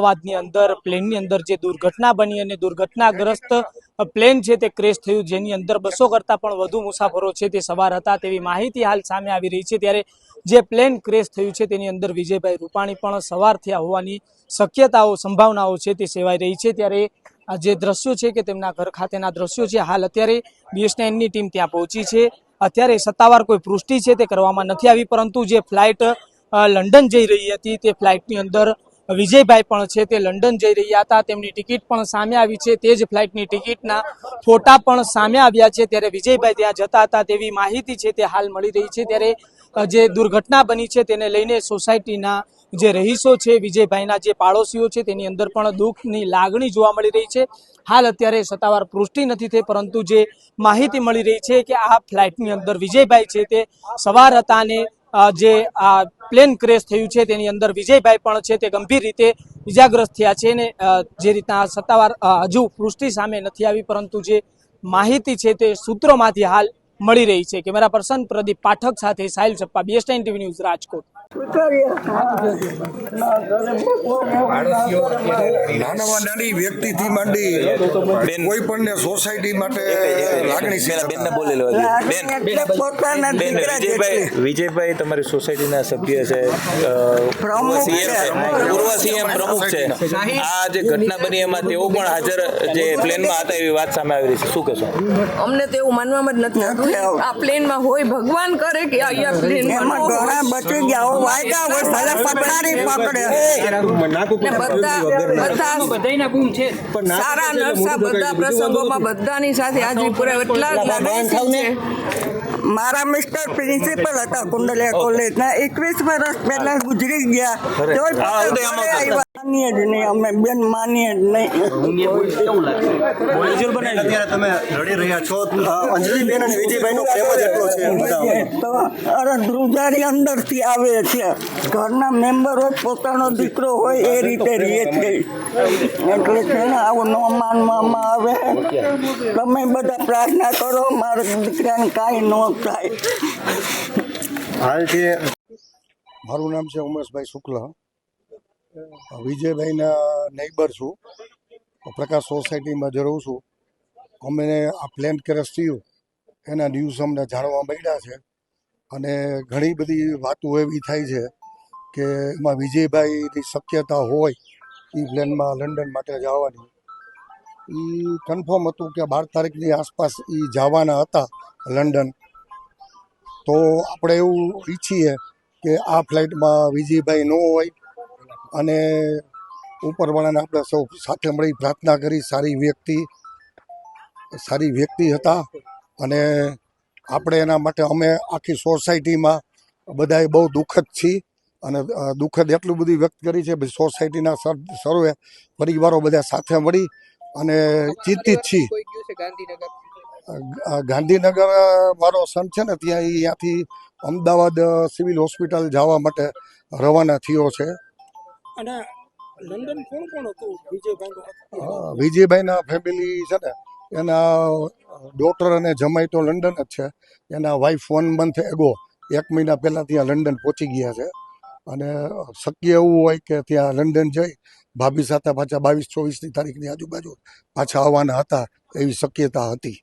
અમદાવાદની અંદર, પ્લેનની અંદર જે દુર્ઘટના બની અને દુર્ઘટનાગ્રસ્ત પ્લેન છે તે ક્રેશ થયું, જેની અંદર બસો કરતાં પણ વધુ મુસાફરો છે તે સવાર હતા તેવી માહિતી હાલ સામે આવી રહી છે. ત્યારે જે પ્લેન ક્રેશ થયું છે તેની અંદર વિજયભાઈ રૂપાણી પણ સવાર થયા હોવાની શક્યતાઓ, સંભાવનાઓ છે તે સેવાઈ રહી છે. ત્યારે આ જે દ્રશ્યો છે કે તેમના ઘર ખાતેના દ્રશ્યો છે, હાલ અત્યારે બીએસએનની ટીમ ત્યાં પહોંચી છે. અત્યારે સત્તાવાર કોઈ પુષ્ટિ છે તે કરવામાં નથી આવી, પરંતુ જે ફ્લાઇટ લંડન જઈ રહી હતી તે ફ્લાઇટની અંદર વિજયભાઈ પણ છે, તે લંડન જઈ રહ્યા હતા. તેમની ટિકિટ પણ સામે આવી છે. તે જ ફ્લાઇટની ટિકિટના ફોટા પણ સામે આવ્યા છે. ત્યારે વિજયભાઈ ત્યાં જતા હતા તેવી માહિતી છે, તે હાલ મળી રહી છે. ત્યારે જે દુર્ઘટના બની છે, તેને લઈને સોસાયટીના જે રહીશો છે, વિજયભાઈના જે પાડોશીઓ છે, તેની અંદર પણ દુઃખની લાગણી જોવા મળી રહી છે. હાલ અત્યારે સત્તાવાર પુષ્ટિ નથી થઈ, પરંતુ જે માહિતી મળી રહી છે કે આ ફ્લાઇટની અંદર વિજયભાઈ છે, તે સવાર હતા અને જે આ પ્લેન ક્રેશ થયું છે, તેની અંદર વિજયભાઈ પણ છે, તે ગંભીર રીતે ઇજાગ્રસ્ત થયા છે ને જે રીતના સત્તાવાર હજુ પુષ્ટિ સામે નથી આવી, પરંતુ જે માહિતી છે તે સૂત્રોમાંથી હાલ મળી રહી છે. કેમેરા પર્સન પ્રદીપ પાઠક સાથે સાહિલ છપ્પા બીએસટાઈન ટીવી ન્યૂઝ રાજકોટ. નાનામાં નાની વ્યક્તિથી માંડી કોઈ પણ સોસાયટી માટે લાગણીશીલ બેન ને બોલી લેવા બેન. વિજયભાઈ વિજયભાઈ તમારી સોસાયટીના સભ્ય છે છે. પૂર્વ સીએમ પ્રમુખ છે. આ જે ઘટના બની એમાં તેઓ પણ હાજર જે પ્લેનમાં હતા એવી વાત સામે આવી રહી છે. શું કહેશો? અમને તો એવું માનવામાં જ નથી આ પ્લેનમાં હોય ભગવાન કરે કે અહીંયા પ્લેનમાં બચી ગયા વાયદા હોય ભલે પથારી પકડે. ને બધા બધા સારા નરસા બધા પ્રસંગોમાં બધાની સાથે હાજરી એટલા મારા મિસ્ટર પ્રિન્સિપલ હતા કુંડલિયા કોલેજના એકવીસ વર્ષ પહેલા ગુજરી ગયા. માનીએ જ નહીં અમે બેન માનીએ જ નહીં. અત્યારે તમે રડી રહ્યા છો. અંજલિબેન અને વિજયભાઈનો પ્રેમ જ એટલો છે તો અરે ધ્રુજારી અંદરથી આવે છે. ઘરના મેમ્બરો પોતાનો દીકરો હોય એ રીતે રહે છે. એટલે છે ને આવું ન માનવામાં આવે. તમે બધા પ્રાર્થના કરો મારા દીકરાને કાંઈ ન થાય. હાલ મારું નામ છે ઉમેશભાઈ શુક્લ. વિજયભાઈના નેબર છું. પ્રકાશ સોસાયટીમાં જ રહું છું. અમે આ પ્લેન ક્રેશ થયું. એના ન્યૂઝ અમને જાણવા મળ્યા છે. અને ઘણી બધી વાતો એવી થાય છે કે એમાં વિજયભાઈની શક્યતા હોય એ પ્લેનમાં લંડન માટે જવાની. એ કન્ફર્મ હતું કે બાર તારીખની આસપાસ એ જવાના હતા લંડન. તો આપણે એવું ઈચ્છીએ કે આ ફ્લાઇટમાં વિજયભાઈ ન હોય અને ઉપરવાળાને આપણે સૌ સાથે મળી પ્રાર્થના કરી. સારી વ્યક્તિ સારી વ્યક્તિ હતા અને આપણે એના માટે અમે આખી સોસાયટીમાં બધાએ બહુ દુઃખદ છીએ અને દુઃખદ એટલું બધું વ્યક્ત કરી છે ભઈ સોસાયટીના સર- સર્વે પરિવારો બધા સાથે મળી અને ચિંતિત છીએ. ગાંધીનગર મારો સન છે ને ત્યાં ત્યાંથી અમદાવાદ સિવિલ હોસ્પિટલ જવા માટે રવાના થયો છે. અને લંડન કોણ કોણ હતું? વિજયભાઈ વિજયભાઈના ફેમિલી છે ને, એના ડોટર અને જમાઈ તો લંડન જ છે. એના વાઈફ વન મંથ એગો એક મહિના પહેલાં ત્યાં લંડન પહોંચી ગયા છે. અને શક્ય એવું હોય કે ત્યાં લંડન જઈ, ભાભી સાથે પાછા બાવીસ ચોવીસની તારીખની આજુબાજુ પાછા આવવાના હતા, એવી શક્યતા હતી.